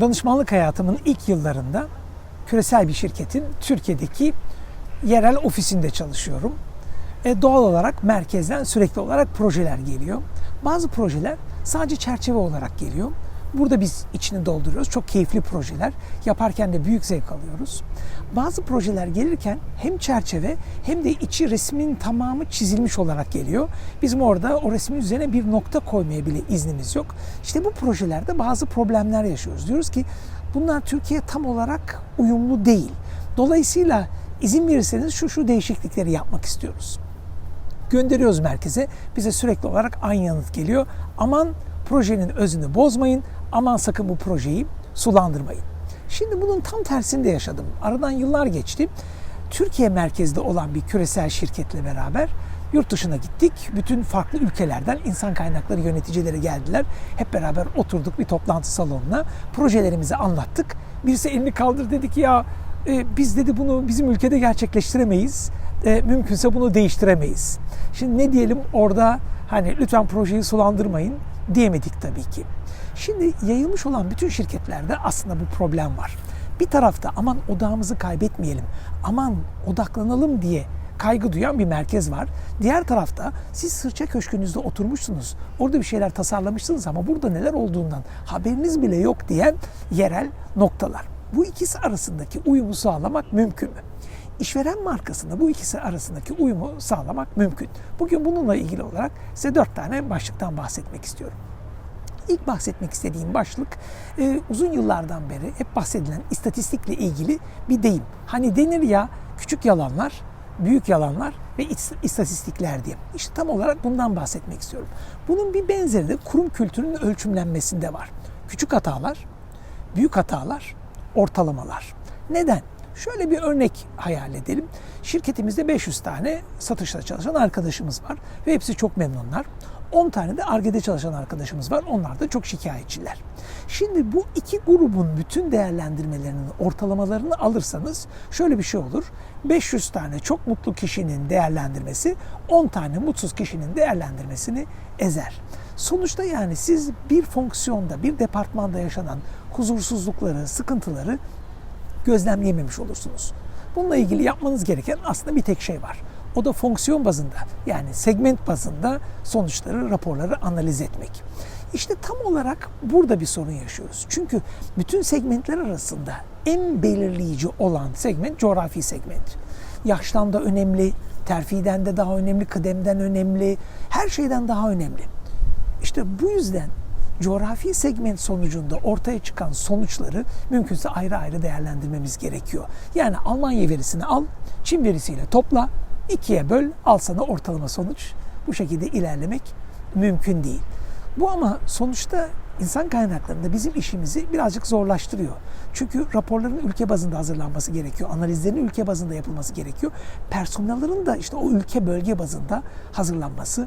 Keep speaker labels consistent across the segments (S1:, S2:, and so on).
S1: danışmanlık hayatımın ilk yıllarında küresel bir şirketin Türkiye'deki yerel ofisinde çalışıyorum. E, doğal olarak merkezden sürekli olarak projeler geliyor. Bazı projeler sadece çerçeve olarak geliyor. Burada biz içini dolduruyoruz. Çok keyifli projeler. Yaparken de büyük zevk alıyoruz. Bazı projeler gelirken hem çerçeve hem de içi resmin tamamı çizilmiş olarak geliyor. Bizim orada o resmin üzerine bir nokta koymaya bile iznimiz yok. İşte bu projelerde bazı problemler yaşıyoruz. Diyoruz ki bunlar Türkiye tam olarak uyumlu değil. Dolayısıyla izin verirseniz şu şu değişiklikleri yapmak istiyoruz gönderiyoruz merkeze. Bize sürekli olarak aynı yanıt geliyor. Aman projenin özünü bozmayın. Aman sakın bu projeyi sulandırmayın. Şimdi bunun tam tersini de yaşadım. Aradan yıllar geçti. Türkiye merkezde olan bir küresel şirketle beraber yurt dışına gittik. Bütün farklı ülkelerden insan kaynakları yöneticileri geldiler. Hep beraber oturduk bir toplantı salonuna. Projelerimizi anlattık. Birisi elini kaldır dedi ki ya e, biz dedi bunu bizim ülkede gerçekleştiremeyiz. E, mümkünse bunu değiştiremeyiz. Şimdi ne diyelim orada hani lütfen projeyi sulandırmayın diyemedik tabii ki. Şimdi yayılmış olan bütün şirketlerde aslında bu problem var. Bir tarafta aman odağımızı kaybetmeyelim, aman odaklanalım diye kaygı duyan bir merkez var. Diğer tarafta siz sırça köşkünüzde oturmuşsunuz. Orada bir şeyler tasarlamışsınız ama burada neler olduğundan haberiniz bile yok diyen yerel noktalar. Bu ikisi arasındaki uyumu sağlamak mümkün mü? İşveren markasında bu ikisi arasındaki uyumu sağlamak mümkün. Bugün bununla ilgili olarak size dört tane başlıktan bahsetmek istiyorum. İlk bahsetmek istediğim başlık e, uzun yıllardan beri hep bahsedilen istatistikle ilgili bir deyim. Hani denir ya küçük yalanlar, büyük yalanlar ve istatistikler diye. İşte tam olarak bundan bahsetmek istiyorum. Bunun bir benzeri de kurum kültürünün ölçümlenmesinde var. Küçük hatalar, büyük hatalar, ortalamalar. Neden? Şöyle bir örnek hayal edelim. Şirketimizde 500 tane satışta çalışan arkadaşımız var ve hepsi çok memnunlar. 10 tane de Arge'de çalışan arkadaşımız var. Onlar da çok şikayetçiler. Şimdi bu iki grubun bütün değerlendirmelerinin ortalamalarını alırsanız şöyle bir şey olur. 500 tane çok mutlu kişinin değerlendirmesi 10 tane mutsuz kişinin değerlendirmesini ezer. Sonuçta yani siz bir fonksiyonda, bir departmanda yaşanan huzursuzlukları, sıkıntıları gözlemleyememiş olursunuz. Bununla ilgili yapmanız gereken aslında bir tek şey var. O da fonksiyon bazında yani segment bazında sonuçları, raporları analiz etmek. İşte tam olarak burada bir sorun yaşıyoruz. Çünkü bütün segmentler arasında en belirleyici olan segment coğrafi segment. Yaştan da önemli, terfiden de daha önemli, kıdemden önemli, her şeyden daha önemli. İşte bu yüzden coğrafi segment sonucunda ortaya çıkan sonuçları mümkünse ayrı ayrı değerlendirmemiz gerekiyor. Yani Almanya verisini al, Çin verisiyle topla, ikiye böl, al sana ortalama sonuç. Bu şekilde ilerlemek mümkün değil. Bu ama sonuçta insan kaynaklarında bizim işimizi birazcık zorlaştırıyor. Çünkü raporların ülke bazında hazırlanması gerekiyor. Analizlerin ülke bazında yapılması gerekiyor. Personellerin de işte o ülke bölge bazında hazırlanması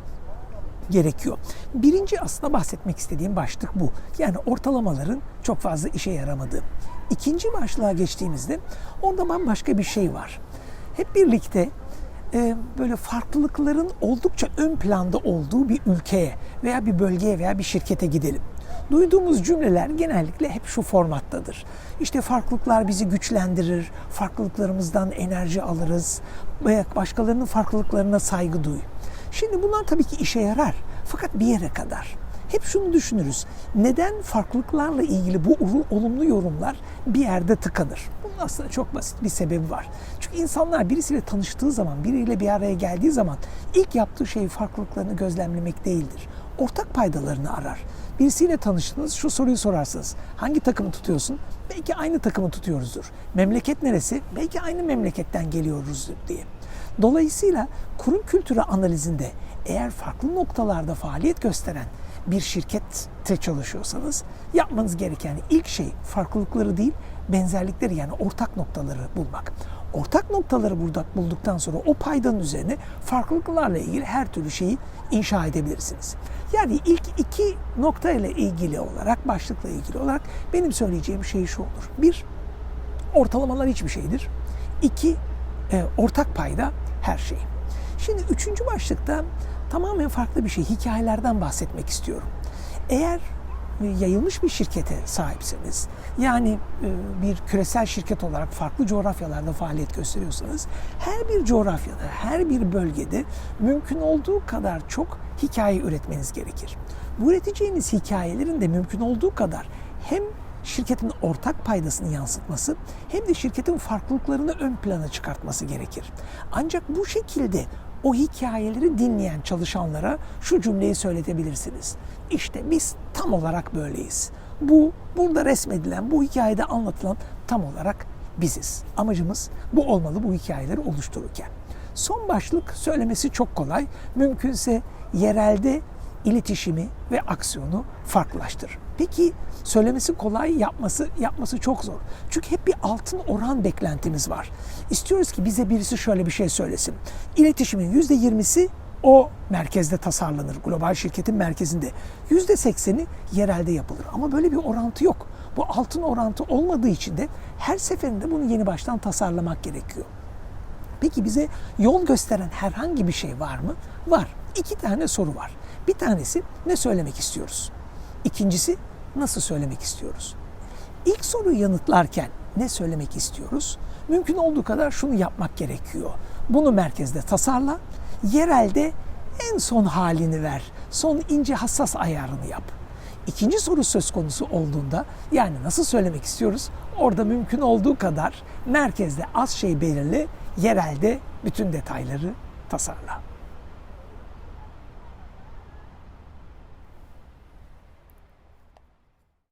S1: gerekiyor. Birinci aslında bahsetmek istediğim başlık bu. Yani ortalamaların çok fazla işe yaramadığı. İkinci başlığa geçtiğimizde orada bambaşka bir şey var. Hep birlikte e, böyle farklılıkların oldukça ön planda olduğu bir ülkeye veya bir bölgeye veya bir şirkete gidelim. Duyduğumuz cümleler genellikle hep şu formattadır. İşte farklılıklar bizi güçlendirir, farklılıklarımızdan enerji alırız, veya başkalarının farklılıklarına saygı duy. Şimdi bunlar tabii ki işe yarar fakat bir yere kadar. Hep şunu düşünürüz. Neden farklılıklarla ilgili bu olumlu yorumlar bir yerde tıkanır? Bunun aslında çok basit bir sebebi var. Çünkü insanlar birisiyle tanıştığı zaman, biriyle bir araya geldiği zaman ilk yaptığı şey farklılıklarını gözlemlemek değildir. Ortak paydalarını arar. Birisiyle tanıştınız, şu soruyu sorarsınız. Hangi takımı tutuyorsun? Belki aynı takımı tutuyoruzdur. Memleket neresi? Belki aynı memleketten geliyoruz diye. Dolayısıyla kurum kültürü analizinde eğer farklı noktalarda faaliyet gösteren bir şirkette çalışıyorsanız yapmanız gereken ilk şey farklılıkları değil benzerlikleri yani ortak noktaları bulmak. Ortak noktaları burada bulduktan sonra o paydanın üzerine farklılıklarla ilgili her türlü şeyi inşa edebilirsiniz. Yani ilk iki nokta ile ilgili olarak, başlıkla ilgili olarak benim söyleyeceğim şey şu olur. Bir, ortalamalar hiçbir şeydir. İki, e, ortak payda her şey. Şimdi üçüncü başlıkta tamamen farklı bir şey, hikayelerden bahsetmek istiyorum. Eğer e, yayılmış bir şirkete sahipseniz, yani e, bir küresel şirket olarak farklı coğrafyalarda faaliyet gösteriyorsanız, her bir coğrafyada, her bir bölgede mümkün olduğu kadar çok hikaye üretmeniz gerekir. Bu üreteceğiniz hikayelerin de mümkün olduğu kadar hem şirketin ortak paydasını yansıtması hem de şirketin farklılıklarını ön plana çıkartması gerekir. Ancak bu şekilde o hikayeleri dinleyen çalışanlara şu cümleyi söyletebilirsiniz. İşte biz tam olarak böyleyiz. Bu burada resmedilen, bu hikayede anlatılan tam olarak biziz. Amacımız bu olmalı bu hikayeleri oluştururken. Son başlık söylemesi çok kolay. Mümkünse yerelde iletişimi ve aksiyonu farklılaştır. Peki söylemesi kolay, yapması yapması çok zor. Çünkü hep bir altın oran beklentimiz var. İstiyoruz ki bize birisi şöyle bir şey söylesin. İletişimin %20'si o merkezde tasarlanır. Global şirketin merkezinde. %80'i yerelde yapılır. Ama böyle bir orantı yok. Bu altın orantı olmadığı için de her seferinde bunu yeni baştan tasarlamak gerekiyor. Peki bize yol gösteren herhangi bir şey var mı? Var. İki tane soru var. Bir tanesi ne söylemek istiyoruz? İkincisi nasıl söylemek istiyoruz? İlk soruyu yanıtlarken ne söylemek istiyoruz? Mümkün olduğu kadar şunu yapmak gerekiyor. Bunu merkezde tasarla, yerelde en son halini ver. Son ince hassas ayarını yap. İkinci soru söz konusu olduğunda yani nasıl söylemek istiyoruz? Orada mümkün olduğu kadar merkezde az şey belirli, yerelde bütün detayları tasarla.